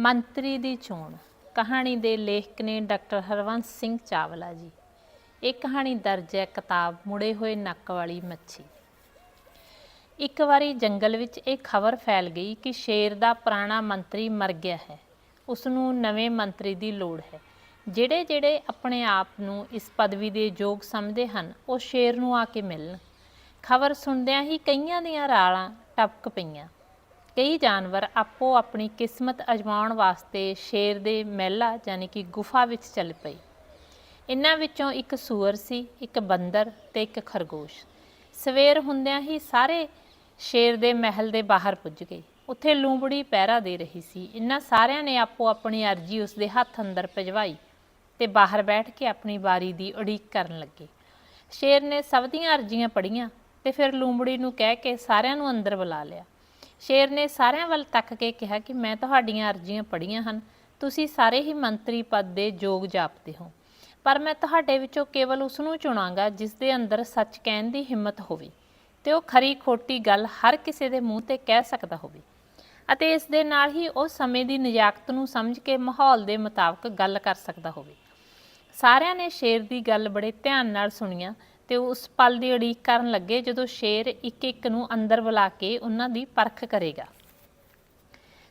ਮੰਤਰੀ ਦੀ ਚੋਣ। ਕਹਾਣੀ ਦੇ ਲੇਖਕ ਨੇ ਡਾਕਟਰ ਹਰਵੰਸ ਸਿੰਘ ਚਾਵਲਾ ਜੀ। ਇਹ ਕਹਾਣੀ ਦਰਜ ਹੈ ਕਿਤਾਬ ਮੁੜੇ ਹੋਏ ਨੱਕ ਵਾਲੀ ਮੱਛੀ। ਇੱਕ ਵਾਰੀ ਜੰਗਲ ਵਿੱਚ ਇਹ ਖਬਰ ਫੈਲ ਗਈ ਕਿ ਸ਼ੇਰ ਦਾ ਪੁਰਾਣਾ ਮੰਤਰੀ ਮਰ ਗਿਆ ਹੈ। ਉਸ ਨੂੰ ਨਵੇਂ ਮੰਤਰੀ ਦੀ ਲੋੜ ਹੈ। ਜਿਹੜੇ ਜਿਹੜੇ ਆਪਣੇ ਆਪ ਨੂੰ ਇਸ ਪਦਵੀ ਦੇ ਯੋਗ ਸਮਝਦੇ ਹਨ, ਉਹ ਸ਼ੇਰ ਨੂੰ ਆ ਕੇ ਮਿਲਣ। ਖਬਰ ਸੁਣਦਿਆਂ ਹੀ ਕਈਆਂ ਦੀਆਂ ਰਾਲਾਂ ਟਪਕ ਪਈਆਂ। ਕਈ ਜਾਨਵਰ ਆਪੋ ਆਪਣੀ ਕਿਸਮਤ ਅਜਮਾਉਣ ਵਾਸਤੇ ਸ਼ੇਰ ਦੇ ਮਹਿਲਾ ਯਾਨੀ ਕਿ ਗੁਫਾ ਵਿੱਚ ਚੱਲ ਪਏ। ਇਨ੍ਹਾਂ ਵਿੱਚੋਂ ਇੱਕ ਸੂਰ ਸੀ, ਇੱਕ ਬੰਦਰ ਤੇ ਇੱਕ ਖਰਗੋਸ਼। ਸਵੇਰ ਹੁੰਦਿਆਂ ਹੀ ਸਾਰੇ ਸ਼ੇਰ ਦੇ ਮਹਿਲ ਦੇ ਬਾਹਰ ਪੁੱਜ ਗਏ। ਉੱਥੇ ਲੂੰਬੜੀ ਪਹਿਰਾ ਦੇ ਰਹੀ ਸੀ। ਇਨ੍ਹਾਂ ਸਾਰਿਆਂ ਨੇ ਆਪੋ ਆਪਣੀ ਅਰਜੀ ਉਸ ਦੇ ਹੱਥ ਅੰਦਰ ਭਜਵਾਈ ਤੇ ਬਾਹਰ ਬੈਠ ਕੇ ਆਪਣੀ ਵਾਰੀ ਦੀ ਉਡੀਕ ਕਰਨ ਲੱਗੇ। ਸ਼ੇਰ ਨੇ ਸਭ ਦੀਆਂ ਅਰਜ਼ੀਆਂ ਪੜ੍ਹੀਆਂ ਤੇ ਫਿਰ ਲੂੰਬੜੀ ਨੂੰ ਕਹਿ ਕੇ ਸਾਰਿਆਂ ਨੂੰ ਅੰਦਰ ਬੁਲਾ ਲਿਆ। ਸ਼ੇਰ ਨੇ ਸਾਰਿਆਂ ਵੱਲ ਤੱਕ ਕੇ ਕਿਹਾ ਕਿ ਮੈਂ ਤੁਹਾਡੀਆਂ ਅਰਜ਼ੀਆਂ ਪੜ੍ਹੀਆਂ ਹਨ। ਤੁਸੀਂ ਸਾਰੇ ਹੀ ਮੰਤਰੀ ਪਦ ਦੇ ਯੋਗ ਜਾਪਦੇ ਹੋ। ਪਰ ਮੈਂ ਤੁਹਾਡੇ ਵਿੱਚੋਂ ਕੇਵਲ ਉਸ ਨੂੰ ਚੁਣਾਂਗਾ ਜਿਸ ਦੇ ਅੰਦਰ ਸੱਚ ਕਹਿਣ ਦੀ ਹਿੰਮਤ ਹੋਵੇ ਤੇ ਉਹ ਖਰੀ ਖੋਟੀ ਗੱਲ ਹਰ ਕਿਸੇ ਦੇ ਮੂੰਹ ਤੇ ਕਹਿ ਸਕਦਾ ਹੋਵੇ। ਅਤੇ ਇਸ ਦੇ ਨਾਲ ਹੀ ਉਹ ਸਮੇਂ ਦੀ ਨਜ਼ਾਕਤ ਨੂੰ ਸਮਝ ਕੇ ਮਾਹੌਲ ਦੇ ਮੁਤਾਬਕ ਗੱਲ ਕਰ ਸਕਦਾ ਹੋਵੇ। ਸਾਰਿਆਂ ਨੇ ਸ਼ੇਰ ਦੀ ਗੱਲ ਬੜੇ ਧਿਆਨ ਨਾਲ ਸੁਣੀਆਂ ਤੇ ਉਸ ਪਲ ਦੀ ਉਡੀਕ ਕਰਨ ਲੱਗੇ ਜਦੋਂ ਸ਼ੇਰ ਇੱਕ ਇੱਕ ਨੂੰ ਅੰਦਰ ਬੁਲਾ ਕੇ ਉਹਨਾਂ ਦੀ ਪਰਖ ਕਰੇਗਾ।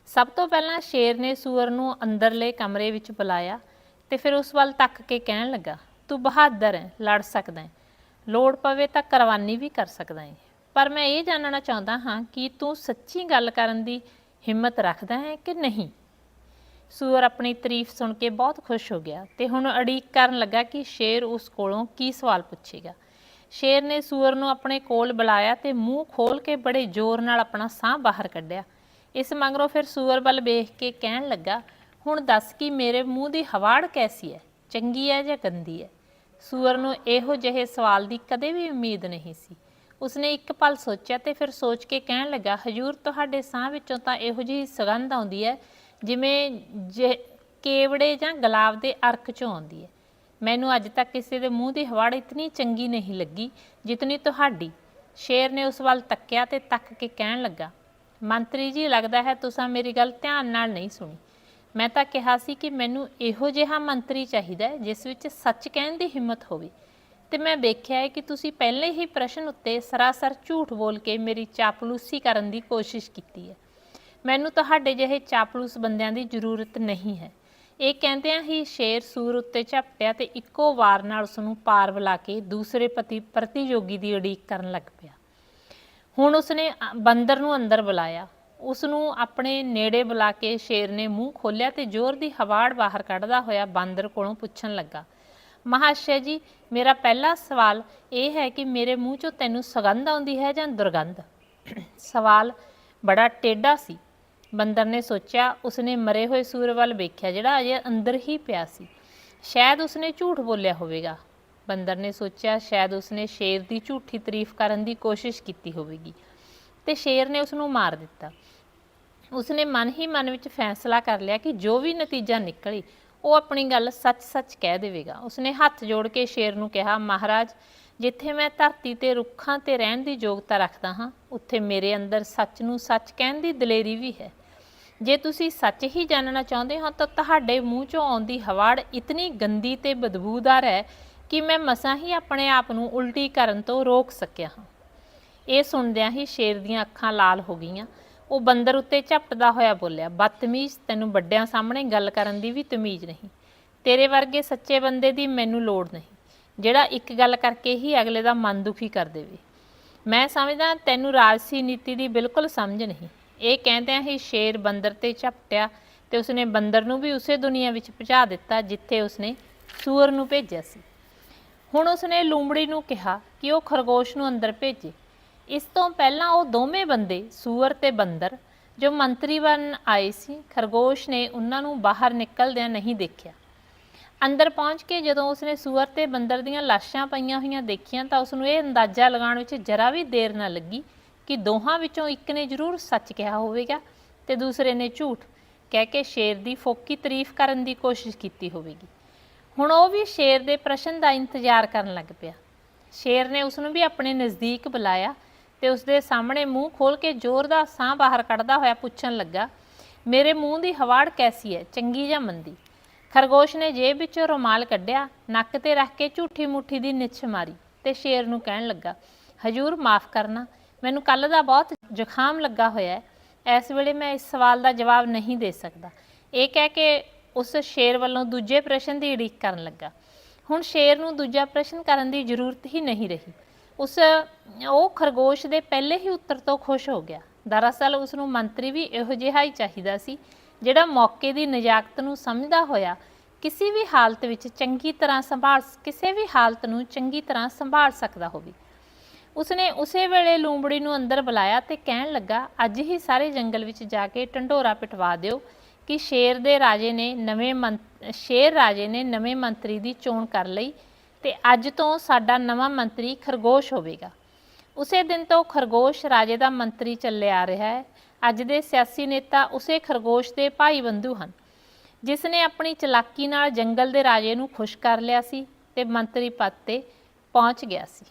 ਸਭ ਤੋਂ ਪਹਿਲਾਂ ਸ਼ੇਰ ਨੇ ਸੂਰ ਨੂੰ ਅੰਦਰਲੇ ਕਮਰੇ ਵਿੱਚ ਬੁਲਾਇਆ ਤੇ ਫਿਰ ਉਸ ਵੱਲ ਤੱਕ ਕੇ ਕਹਿਣ ਲੱਗਾ, ਤੂੰ ਬਹਾਦਰ ਹੈ, ਲੜ ਸਕਦਾ ਹੈ। ਲੋੜ ਪਵੇ ਤਾਂ ਕੁਰਬਾਨੀ ਵੀ ਕਰ ਸਕਦਾ ਹੈ। ਪਰ ਮੈਂ ਇਹ ਜਾਣਨਾ ਚਾਹੁੰਦਾ ਹਾਂ ਕਿ ਤੂੰ ਸੱਚੀ ਗੱਲ ਕਰਨ ਦੀ ਹਿੰਮਤ ਰੱਖਦਾ ਹੈ ਕਿ ਨਹੀਂ? ਸੂਰ ਆਪਣੀ ਤਾਰੀਫ ਸੁਣ ਕੇ ਬਹੁਤ ਖੁਸ਼ ਹੋ ਗਿਆ ਤੇ ਹੁਣ ਅੜੀਕ ਕਰਨ ਲੱਗਾ ਕਿ ਸ਼ੇਰ ਉਸ ਕੋਲੋਂ ਕੀ ਸਵਾਲ ਪੁੱਛੇਗਾ। ਸ਼ੇਰ ਨੇ ਸੂਰ ਨੂੰ ਆਪਣੇ ਕੋਲ ਬੁਲਾਇਆ ਤੇ ਮੂੰਹ ਖੋਲ ਕੇ ਬੜੇ ਜ਼ੋਰ ਨਾਲ ਆਪਣਾ ਸਾਹ ਬਾਹਰ ਕੱਢਿਆ। ਇਸ ਮਗਰੋਂ ਫਿਰ ਸੂਰ ਵੱਲ ਵੇਖ ਕੇ ਕਹਿਣ ਲੱਗਾ, ਹੁਣ ਦੱਸ ਕਿ ਮੇਰੇ ਮੂੰਹ ਦੀ ਹਵਾੜ ਕੈਸੀ ਹੈ ਚੰਗੀ ਹੈ ਜਾਂ ਗੰਦੀ ਹੈ ਸੂਰ ਨੂੰ ਇਹੋ ਜਿਹੇ ਸਵਾਲ ਦੀ ਕਦੇ ਵੀ ਉਮੀਦ ਨਹੀਂ ਸੀ। ਉਸਨੇ ਇੱਕ ਪਲ ਸੋਚਿਆ ਤੇ ਫਿਰ ਸੋਚ ਕੇ ਕਹਿਣ ਲੱਗਾ, ਹਜੂਰ, ਤੁਹਾਡੇ ਸਾਹ ਵਿੱਚੋਂ ਤਾਂ ਇਹੋ ਜਿਹੀ ਸੁਗੰਧ ਆਉਂਦੀ ਹੈ ਜਿਵੇਂ ਜੇ ਕੇਵੜੇ ਜਾਂ ਗੁਲਾਬ ਦੇ ਅਰਕ ਚੋਂ ਆਉਂਦੀ ਹੈ ਮੈਨੂੰ ਅੱਜ ਤੱਕ ਕਿਸੇ ਦੇ ਮੂੰਹ ਦੀ ਹਵਾੜ ਇਤਨੀ ਚੰਗੀ ਨਹੀਂ ਲੱਗੀ ਜਿਤਨੀ ਤੁਹਾਡੀ। ਸ਼ੇਰ ਨੇ ਉਸ ਵੱਲ ਤੱਕਿਆ ਤੇ ਤੱਕ ਕੇ ਕਹਿਣ ਲੱਗਾ, ਮੰਤਰੀ ਜੀ, ਲੱਗਦਾ ਹੈ ਤੁਸੀਂ ਮੇਰੀ ਗੱਲ ਧਿਆਨ ਨਾਲ ਨਹੀਂ ਸੁਣੀ। ਮੈਂ ਤਾਂ ਕਿਹਾ ਸੀ ਕਿ ਮੈਨੂੰ ਇਹੋ ਜਿਹਾ ਮੰਤਰੀ ਚਾਹੀਦਾ ਹੈ ਜਿਸ ਵਿੱਚ ਸੱਚ ਕਹਿਣ ਦੀ ਹਿੰਮਤ ਹੋਵੇ। ਤੇ ਮੈਂ ਵੇਖਿਆ ਹੈ ਕਿ ਤੁਸੀਂ ਪਹਿਲੇ ਹੀ ਪ੍ਰਸ਼ਨ ਉੱਤੇ ਸਰਾਸਰ ਝੂਠ ਬੋਲ ਕੇ ਮੇਰੀ ਚਾਪਲੂਸੀ ਕਰਨ ਦੀ ਕੋਸ਼ਿਸ਼ ਕੀਤੀ ਹੈ। ਮੈਨੂੰ ਤੁਹਾਡੇ ਜਿਹੇ ਚਾਪਲੂਸ ਬੰਦਿਆਂ ਦੀ ਜ਼ਰੂਰਤ ਨਹੀਂ ਹੈ। ਇਹ ਕਹਿੰਦਿਆਂ ਹੀ ਸ਼ੇਰ ਸੂਰ ਉੱਤੇ ਝਪਟਿਆ ਤੇ ਇੱਕੋ ਵਾਰ ਨਾਲ ਉਸ ਨੂੰ ਪਾਰ ਬੁਲਾ ਕੇ ਦੂਸਰੇ ਪਤੀ ਪ੍ਰਤੀਯੋਗੀ ਦੀ ਉਡੀਕ ਕਰਨ ਲੱਗ ਪਿਆ। ਹੁਣ ਉਸਨੇ ਅ- ਬੰਦਰ ਨੂੰ ਅੰਦਰ ਬੁਲਾਇਆ। ਉਸ ਨੂੰ ਆਪਣੇ ਨੇੜੇ ਬੁਲਾ ਕੇ ਸ਼ੇਰ ਨੇ ਮੂੰਹ ਖੋਲ੍ਹਿਆ ਤੇ ਜ਼ੋਰ ਦੀ ਹਵਾੜ ਬਾਹਰ ਕੱਢਦਾ ਹੋਇਆ ਬਾਂਦਰ ਕੋਲੋਂ ਪੁੱਛਣ ਲੱਗਾ, ਮਹਾਸ਼ਯ ਜੀ, ਮੇਰਾ ਪਹਿਲਾ ਸਵਾਲ ਇਹ ਹੈ ਕਿ ਮੇਰੇ ਮੂੰਹ ਚੋਂ ਤੈਨੂੰ ਸੁਗੰਧ ਆਉਂਦੀ ਹੈ ਜਾਂ ਦੁਰਗੰਧ? ਸਵਾਲ ਬੜਾ ਟੇਢਾ ਸੀ। ਬੰਦਰ ਨੇ ਸੋਚਿਆ, ਉਸਨੇ ਮਰੇ ਹੋਏ ਸੂਰ ਵੱਲ ਵੇਖਿਆ, ਜਿਹੜਾ ਅਜੇ ਅੰਦਰ ਹੀ ਪਿਆ ਸੀ। ਸ਼ਾਇਦ ਉਸਨੇ ਝੂਠ ਬੋਲਿਆ ਹੋਵੇਗਾ। ਬੰਦਰ ਨੇ ਸੋਚਿਆ, ਸ਼ਾਇਦ ਉਸਨੇ ਸ਼ੇਰ ਦੀ ਝੂਠੀ ਤਾਰੀਫ ਕਰਨ ਦੀ ਕੋਸ਼ਿਸ਼ ਕੀਤੀ ਹੋਵੇਗੀ। ਤੇ ਸ਼ੇਰ ਨੇ ਉਸ ਨੂੰ ਮਾਰ ਦਿੱਤਾ। ਉਸਨੇ ਮਨ ਹੀ ਮਨ ਵਿੱਚ ਫੈਸਲਾ ਕਰ ਲਿਆ ਕਿ ਜੋ ਵੀ ਨਤੀਜਾ ਨਿਕਲੇ, ਉਹ ਆਪਣੀ ਗੱਲ ਸੱਚ-ਸੱਚ ਕਹਿ ਦੇਵੇਗਾ। ਉਸਨੇ ਹੱਥ ਜੋੜ ਕੇ ਸ਼ੇਰ ਨੂੰ ਕਿਹਾ, ਮਹਾਰਾਜ, ਜਿੱਥੇ ਮੈਂ ਧਰਤੀ ਤੇ ਰੁੱਖਾਂ ਤੇ ਰਹਿਣ ਦੀ ਯੋਗਤਾ ਰੱਖਦਾ ਹਾਂ, ਉੱਥੇ ਮੇਰੇ ਅੰਦਰ ਸੱਚ ਨੂੰ ਸੱਚ ਕਹਿਣ ਦੀ ਦਲੇਰੀ ਵੀ ਹੈ। ਜੇ ਤੁਸੀਂ ਸੱਚ ਹੀ ਜਾਣਨਾ ਚਾਹੁੰਦੇ ਹੋ, ਤਾਂ ਤੁਹਾਡੇ ਮੂੰਹ ਚੋਂ ਆਉਂਦੀ ਹਵਾੜ ਇਤਨੀ ਗੰਦੀ ਤੇ ਬਦਬੂਦਾਰ ਹੈ ਕਿ ਮੈਂ ਮਸਾਂ ਹੀ ਆਪਣੇ ਆਪ ਨੂੰ ਉਲਟੀ ਕਰਨ ਤੋਂ ਰੋਕ ਸਕਿਆ ਹਾਂ। ਇਹ ਸੁਣਦਿਆਂ ਹੀ ਸ਼ੇਰ ਦੀਆਂ ਅੱਖਾਂ ਲਾਲ ਹੋ ਗਈਆਂ। ਉਹ ਬੰਦਰ ਉੱਤੇ ਝਪਟਦਾ ਹੋਇਆ ਬੋਲਿਆ, ਬਦਤਮੀਜ਼, ਤੈਨੂੰ ਵੱਡਿਆਂ ਸਾਹਮਣੇ ਗੱਲ ਕਰਨ ਦੀ ਵੀ ਤਮੀਜ਼ ਨਹੀਂ। ਤੇਰੇ ਵਰਗੇ ਸੱਚੇ ਬੰਦੇ ਦੀ ਮੈਨੂੰ ਲੋੜ ਨਹੀਂ, ਜਿਹੜਾ ਇੱਕ ਗੱਲ ਕਰਕੇ ਹੀ ਅਗਲੇ ਦਾ ਮਨ ਦੁਖੀ ਕਰ ਦੇਵੇ। ਮੈਂ ਸਮਝਦਾ ਤੈਨੂੰ ਰਾਜਸੀ ਨੀਤੀ ਦੀ ਬਿਲਕੁਲ ਸਮਝ ਨਹੀਂ। ਇਹ ਕਹਿੰਦਿਆਂ ਹੀ ਸ਼ੇਰ ਬੰਦਰ ਤੇ ਝਪਟਿਆ ਤੇ ਉਸਨੇ ਬੰਦਰ ਨੂੰ ਵੀ ਉਸੇ ਦੁਨੀਆ ਵਿੱਚ ਪਹੁੰਚਾ ਦਿੱਤਾ ਜਿੱਥੇ ਉਸਨੇ ਸੂਰ ਨੂੰ ਭੇਜਿਆ ਸੀ। ਹੁਣ ਉਸਨੇ ਲੂੰਬੜੀ ਨੂੰ ਕਿਹਾ ਕਿ ਉਹ ਖਰਗੋਸ਼ ਨੂੰ ਅੰਦਰ ਭੇਜੇ। ਇਸ ਤੋਂ ਪਹਿਲਾਂ ਉਹ ਦੋਵੇਂ ਬੰਦੇ, ਸੂਰ ਤੇ ਬੰਦਰ, ਜੋ ਮੰਤਰੀ ਬਣ ਆਏ ਸੀ, ਖਰਗੋਸ਼ ਨੇ ਉਹਨਾਂ ਨੂੰ ਬਾਹਰ ਨਿਕਲਦਿਆਂ ਨਹੀਂ ਦੇਖਿਆ। ਅੰਦਰ ਪਹੁੰਚ ਕੇ ਜਦੋਂ ਉਸਨੇ ਸੂਰ ਤੇ ਬੰਦਰ ਦੀਆਂ ਲਾਸ਼ਾਂ ਪਈਆਂ ਹੋਈਆਂ ਦੇਖੀਆਂ ਤਾਂ ਉਸਨੂੰ ਇਹ ਅੰਦਾਜ਼ਾ ਲਗਾਉਣ ਵਿੱਚ ਜਰਾ ਵੀ ਦੇਰ ਨਾ ਲੱਗੀ ਕਿ ਦੋਹਾਂ ਵਿੱਚੋਂ ਇੱਕ ਨੇ ਜ਼ਰੂਰ ਸੱਚ ਕਿਹਾ ਹੋਵੇਗਾ ਤੇ ਦੂਸਰੇ ਨੇ ਝੂਠ ਕਹਿ ਕੇ ਸ਼ੇਰ ਦੀ ਫੋਕੀ ਤਾਰੀਫ ਕਰਨ ਦੀ ਕੋਸ਼ਿਸ਼ ਕੀਤੀ ਹੋਵੇਗੀ। ਹੁਣ ਉਹ ਵੀ ਸ਼ੇਰ ਦੇ ਪ੍ਰਸ਼ਨ ਦਾ ਇੰਤਜ਼ਾਰ ਕਰਨ ਲੱਗ ਪਿਆ। ਸ਼ੇਰ ਨੇ ਉਸ ਨੂੰ ਵੀ ਆਪਣੇ ਨਜ਼ਦੀਕ ਬੁਲਾਇਆ ਤੇ ਉਸ ਦੇ ਸਾਹਮਣੇ ਮੂੰਹ ਖੋਲ ਕੇ ਜ਼ੋਰ ਦਾ ਸਾਹ ਬਾਹਰ ਕੱਢਦਾ ਹੋਇਆ ਪੁੱਛਣ ਲੱਗਾ, ਮੇਰੇ ਮੂੰਹ ਦੀ ਹਵਾੜ ਕੈਸੀ ਹੈ ਚੰਗੀ ਜਾਂ ਮੰਦੀ? ਖਰਗੋਸ਼ ਨੇ ਜੇਬ ਵਿੱਚੋਂ ਰੁਮਾਲ ਕੱਢਿਆ, ਨੱਕ ਤੇ ਰੱਖ ਕੇ ਝੂਠੀ ਮੁੱਠੀ ਦੀ ਨਿੱਛ ਮਾਰੀ ਤੇ ਸ਼ੇਰ ਨੂੰ ਕਹਿਣ ਲੱਗਾ, ਹਜੂਰ, ਮਾਫ ਕਰਨਾ ਮੈਨੂੰ ਕੱਲ ਦਾ ਬਹੁਤ ਜ਼ੁਕਾਮ ਲੱਗਾ ਹੋਇਆ ਹੈ। ਇਸ ਵੇਲੇ ਮੈਂ ਇਸ ਸਵਾਲ ਦਾ ਜਵਾਬ ਨਹੀਂ ਦੇ ਸਕਦਾ। ਇਹ ਕਹਿ ਕੇ ਉਸ ਸ਼ੇਰ ਵੱਲੋਂ ਦੂਜੇ ਪ੍ਰਸ਼ਨ ਦੀ ਉਡੀਕ ਕਰਨ ਲੱਗਾ। ਹੁਣ ਸ਼ੇਰ ਨੂੰ ਦੂਜਾ ਪ੍ਰਸ਼ਨ ਕਰਨ ਦੀ ਜ਼ਰੂਰਤ ਹੀ ਨਹੀਂ ਰਹੀ। ਉਸ, ਉਹ ਖਰਗੋਸ਼ ਦੇ ਪਹਿਲੇ ਹੀ ਉੱਤਰ ਤੋਂ ਖੁਸ਼ ਹੋ ਗਿਆ। ਦਰਅਸਲ ਉਸ ਨੂੰ ਮੰਤਰੀ ਵੀ ਇਹੋ ਜਿਹਾ ਹੀ ਚਾਹੀਦਾ ਸੀ, ਜਿਹੜਾ ਮੌਕੇ ਦੀ ਨਜਾਕਤ ਨੂੰ ਸਮਝਦਾ ਹੋਇਆ ਕਿਸੇ ਵੀ ਹਾਲਤ ਵਿੱਚ ਚੰਗੀ ਤਰ੍ਹਾਂ ਸੰਭਾਲ, ਕਿਸੇ ਵੀ ਹਾਲਤ ਨੂੰ ਚੰਗੀ ਤਰ੍ਹਾਂ ਸੰਭਾਲ ਸਕਦਾ ਹੋਵੇ। ਉਸਨੇ ਉਸੇ ਵੇਲੇ ਲੂੰਬੜੀ ਨੂੰ ਅੰਦਰ ਬੁਲਾਇਆ ਤੇ ਕਹਿਣ ਲੱਗਾ, ਅੱਜ ਹੀ ਸਾਰੇ ਜੰਗਲ ਵਿੱਚ ਜਾ ਕੇ ਢੰਡੋਰਾ ਪਿਟਵਾ ਦਿਓ ਕਿ ਸ਼ੇਰ ਦੇ ਰਾਜੇ ਨੇ ਨਵੇਂ ਮੰਤ- ਸ਼ੇਰ ਰਾਜੇ ਨੇ ਨਵੇਂ ਮੰਤਰੀ ਦੀ ਚੋਣ ਕਰ ਲਈ ਤੇ ਅੱਜ ਤੋਂ ਸਾਡਾ ਨਵਾਂ ਮੰਤਰੀ ਖਰਗੋਸ਼ ਹੋਵੇਗਾ। ਉਸੇ ਦਿਨ ਤੋਂ ਖਰਗੋਸ਼ ਰਾਜੇ ਦਾ ਮੰਤਰੀ ਚੱਲਿਆ ਆ ਰਿਹਾ ਹੈ। ਅੱਜ ਦੇ ਸਿਆਸੀ ਨੇਤਾ ਉਸੇ ਖਰਗੋਸ਼ ਦੇ ਭਾਈ ਬੰਧੂ ਹਨ, ਜਿਸ ਨੇ ਆਪਣੀ ਚਲਾਕੀ ਨਾਲ ਜੰਗਲ ਦੇ ਰਾਜੇ ਨੂੰ ਖੁਸ਼ ਕਰ ਲਿਆ ਸੀ ਤੇ ਮੰਤਰੀ ਪਦ ਤੇ ਪਹੁੰਚ ਗਿਆ ਸੀ।